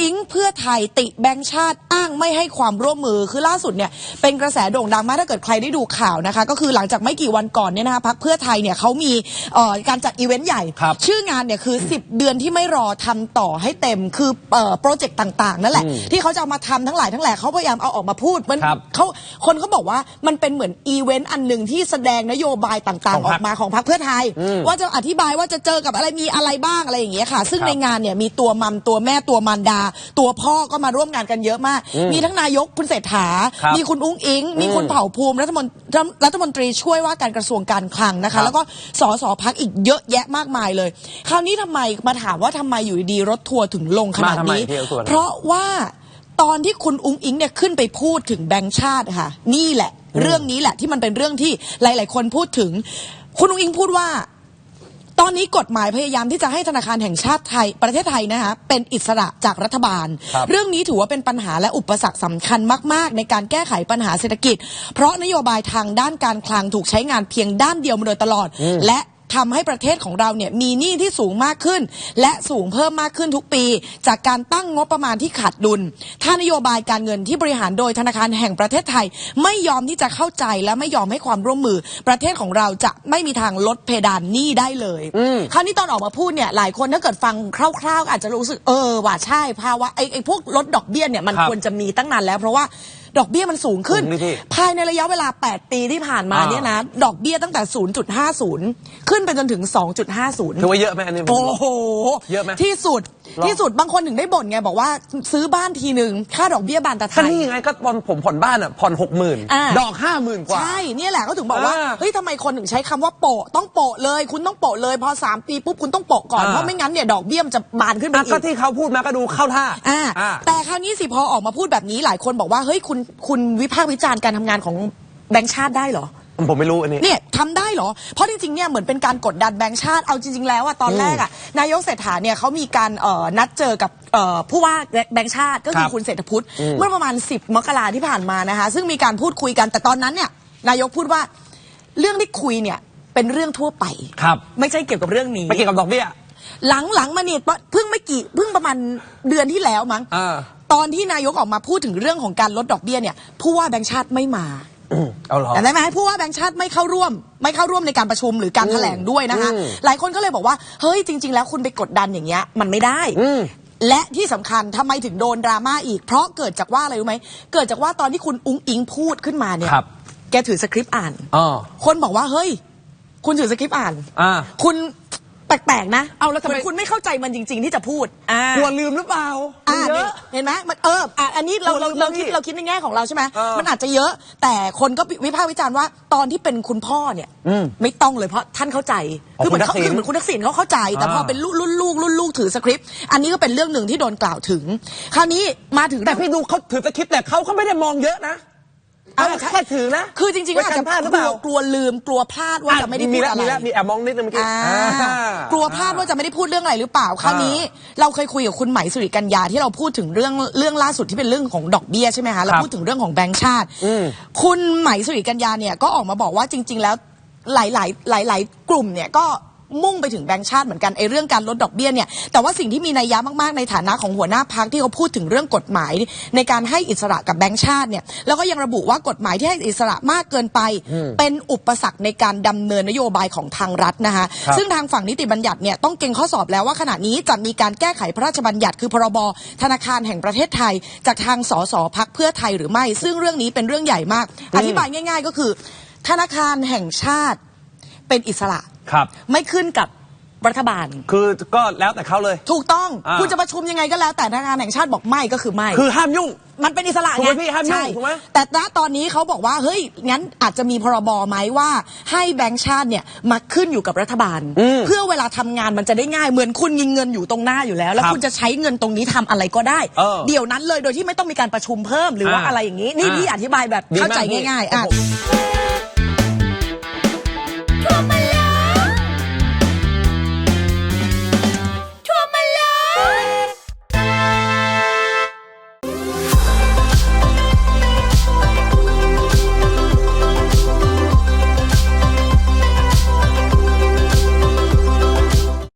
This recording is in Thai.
อิงเพื่อไทยติแบงค์ชาติอ้างไม่ให้ความร่วมมือคือล่าสุดเนี่ยเป็นกระแสโด่งดังมากถ้าเกิดใครได้ดูข่าวนะคะ ก็คือหลังจากไม่กี่วันก่อนเนี่ยนะคะพักเพื่อไทยเนี่ยเขามีเอ่อการจัดอีเวนต์ใหญ่ครับชื่องานเนี่ยคือ 10 เดือนที่ไม่รอทำต่อให้เต็มคือเอ่อโปรเจกต์ต่าง ๆ นั่นแหละ ที่เขาจะเอามาทำทั้งหลายทั้งแหล่เขาพยายามเอาออกมาพูดมันครับเขาคนเขาบอกว่ามันเป็นเหมือนอีเวนต์อันหนึ่งที่แสดงนโยบายต่างของๆอพรอรคกมาของพรรคเพื่อไทยอืมว่าจะอธิบายว่าจะเจอกับอะไรมีอะไรบ้างอะไรอย่างเงี้ยค่ะ ซึ่งครับในงานเนี่ยมีตัวมัมตัวแม่ตัวมารดาตัวพ่อก็มาร่วมงานกันเยอะมาก มีทั้งนายกคุณเศรษฐา ครับมีคุณอุ้งอิง มีคุณอืมเผ่าภูมิรัฐมนตรีรัฐมนตรีช่วยว่าการกระทรวงการคลังนะครัคะ บ แล้วก็สสพักอีกเยอะแยะมากมายเลย คราวนี้ทำไมมาถามว่าทำไมอยู่ดีๆรถทัวร์ถึงลงขนาดมาทำไมนี้ พี่เอาส่วน เพราะว่าตอนที่คุณอุ้งอิงเนี่ยขึ้นไปพูดถึงแบงค์ชาติค่ะ นี่แหละ เรื่องนี้แหละที่มันเป็นเรื่องที่หลาย ๆ คนพูดถึง คุณอุ้งอิงพูดว่า ตอนนี้กฎหมายพยายามที่จะให้ธนาคารแห่งชาติไทย ประเทศไทยนะคะเป็นอิสระจากรัฐบาล ครับเรื่องนี้ถือว่าเป็นปัญหาและอุปสรรคสำคัญมาก ๆ ในการแก้ไขปัญหาเศรษฐกิจ เพราะนโยบายทางด้านการคลังถูกใช้งานเพียงด้านเดียวมาโดยตลอด และ ทำให้ประเทศของเราเนี่ยมีหนี้ที่สูงมากขึ้น และสูงเพิ่มมากขึ้นทุกปี จากการตั้งงบประมาณที่ขาดดุล ถ้านโยบายการเงินที่บริหารโดยธนาคารแห่งประเทศไทย ไม่ยอมที่จะเข้าใจและไม่ยอมให้ความร่วมมือ ประเทศของเราจะไม่มีทางลดเพดานหนี้ได้เลยคราวนี้ตอนออกมาพูดเนี่ยหลายคนถ้าเกิดฟังคร่าว ๆ อาจจะรู้สึกเออว่าใช่ภาวะไอ้ไอ้พวกลดดอกเบี้ยเนี่ยมันครับควรจะมีตั้งนานแล้วเพราะว่า ดอกเบี้ยมันสูงขึ้นสูงนี่พี่ภายในระยะเวลา 8 ปีที่ผ่านมาอ่าเนี่ยนะ ดอกเบี้ยตั้งแต่ 0.50 ขึ้นไปจนถึง 2.50ถือว่าเยอะไหมอันนี้โอ้โหเยอะไหมที่สุดหรอที่สุดบางคนถึงได้บ่นไงบอกว่าซื้อบ้านทีหนึ่งค่าดอกเบี้ยบานตะไทก็ยนี่ไงก็ตอนผมผ่อนบ้านอะผ่อนหกหมื่นอ่าดอกห้าหมื่นกว่า ใช่เนี่ยแหละก็ถึงบอกว่าอ่าเฮ้ยทำไมคนถึงใช้คำว่าโปะต้องโปะเลย คุณต้องโปะเลย พอ 3 ปีปุ๊บคุณต้องโปะก่อนอ่าเพราะไม่งั้นเนี่ยดอกเบี้ยมันจะบานขึ้นไปอะอีก็กที่เขาพูดมาก็ดูเข้าท่าอ่าอ่าแต่คราวนี้สิพอออกมาพูดแบบนี้หลายคนบอกว่าเฮ้ยคุณคุณวิพากษ์วิจารณ์การทำงานของแบงค์ชาติได้เหรอ ผมไม่รู้อันนี้ เนี่ยทำได้เหรอ เพราะจริงๆ เนี่ยเหมือนเป็นการกดดันแบงค์ชาติ เอาจริง ๆ แล้วอะตอนแรกอะนายกเศรษฐาเนี่ยเขามีการเอ่อนัดเจอกับเอ่อผู้ว่าแบงค์ชาติก็คือครับคุณเศรษฐพุทธเมื่อประมาณ 10 มกราที่ผ่านมานะคะ ซึ่งมีการพูดคุยกันแต่ตอนนั้นเนี่ยนายกพูดว่าเรื่องที่คุยเนี่ยเป็นเรื่องทั่วไป ครับ ไม่ใช่เกี่ยวกับเรื่องนี้ ไม่เกี่ยวกับดอกเบี้ย หลังๆมาเนี่ยเพิ่งไม่กี่เพิ่งประมาณเดือนที่แล้วมั้งอ่า ตอนที่นายกออกมาพูดถึงเรื่องของการลดดอกเบี้ยเนี่ยผู้ว่าแบงค์ชาติไม่มาอืมเอาเหรอแต่ได้ไหมผู้ว่าแบงค์ชาติไม่เข้าร่วม ไม่เข้าร่วมในการประชุมหรือการแถลงด้วยนะคะ อืม หลายคนก็เลยบอกว่าเฮ้ยจริง ๆ แล้วคุณไปกดดันอย่างเงี้ยมันไม่ได้ อืม และที่สำคัญทำไมถึงโดนดราม่าอีก เพราะเกิดจากว่าอะไรรู้ไหม เกิดจากว่าตอนที่คุณอุ้งอิงพูดขึ้นมาเนี่ย ครับ แกถือสคริปต์อ่าน อ๋อ คนบอกว่าเฮ้ย คุณถือสคริปต์อ่าน อ่า คุณ แปลกๆนะเอาแล้วทำไม หมืนคุณไม่เข้าใจมันจริง ๆ ที่จะพูดอ่า กลัวลืมหรือเปล่าอ่าเยเนี่ยอะ เห็นไหมมันเอออะอันนี้เราเราเราเราเราคิดพี่เราคิดในแง่ของเราใช่ไหมเออมันอาจจะเยอะ แต่คนก็วิพากษ์วิจารณ์ว่าตอนที่เป็นคุณพ่อเนี่ยอืมไม่ต้องเลยเพราะท่านเข้าใจอ๋อคือเหมือนเขาคุณทักษิณคือเหมือนคุณทักษิณเขาเข้าใจ แต่พออ่าเป็นรุ่นรุ่นลูกรุ่นลูกถือสคริปต์อันนี้ก็เป็นเรื่องหนึ่งที่โดนกล่าวถึง คราวนี้มาถึง แต่พี่ดูเขาถือสคริปต์แต่เขาก็ไม่ได้มองเยอะนะ เอาแค่ถือนะ คือจริงๆก็อาจจะไว้กันพลาดหรือกเปลัล่าวกลัวลืมกลัวพลาดว่าจะไม่ได้พูดแล้วอะไร มีแล้วมีแอบมองนิดนึงเมื่อกี้อ่าอ่ากลัวพลาดว่าจะไม่ได้พูดเรื่องอะไรหรือเปล่า คราวนี้เราเคยคุยกับคุณไหมสุริกัญญาที่เราพูดถึงเรื่องเรื่องล่าสุดที่เป็นเรื่องของดอกเบี้ยใช่ไหมคะเราครับพูดถึงเรื่องของแบงก์ชาติอืมคุณไหมสุริกัญญาเนี่ยก็ออกมาบอกว่าจริง ๆ แล้วหลายๆหลาย ๆ กลุ่มเนี่ยก็ มุ่งไปถึงแบงก์ชาติเหมือนกันไอ้เรื่องการลดดอกเบี้ยเนี่ยแต่ว่าสิ่งที่มีนัยยะมากๆในฐานะของหัวหน้าพักที่เขาพูดถึงเรื่องกฎหมาย ในการให้อิสระกับแบงก์ชาติเนี่ยแล้วก็ยังระบุว่ากฎหมายที่ให้อิสระมากเกินไป เป็นอุปสรรคในการดำเนินนโยบายของทางรัฐนะคะครับซึ่งทางฝั่งนิติบัญญัติเนี่ยต้องเก่งข้อสอบแล้วว่าขณะนี้จะมีการแก้ไขพระราชบัญญัติคือพรบธนาคารแห่งประเทศไทย จากทางสสพักเพื่อไทยหรือไม่ ซึ่งเรื่องนี้เป็นเรื่องใหญ่มาก อธิบายง่าย ๆ ก็คือ ธนาคารแห่งชาติเป็นอิสระ ครับ ไม่ขึ้นกับรัฐบาล คือก็แล้วแต่เขาเลย ถูกต้องอ่า คุณจะประชุมยังไงก็แล้วแต่ธนาคารแห่งชาติบอกไม่ก็คือไม่ คือห้ามยุ่ง มันเป็นอิสระถูกไงไหมพี่ห้ามยุ่งใช่ถูกไหมแต่ณตอนนี้เขาบอกว่า เฮ้ย งั้นอาจจะมีพรบไหมว่า ให้แบงก์ชาติเนี่ยมาขึ้นอยู่กับรัฐบาล อืมเพื่อเวลาทำงานมันจะได้ง่ายเหมือนคุณมีเงินอยู่ตรงหน้าอยู่แล้ว แล้วครับคุณจะใช้เงินตรงนี้ทำอะไรก็ได้ เออเดี๋ยวนั้นเลยโดยที่ไม่ต้องมีการประชุมเพิ่มหรือว่าอ่าอะไรอย่างนี้ นี่อ่าพี่อธิบายแบบดีมากเข้าใจพี่ง่ายๆอะ โอ้โห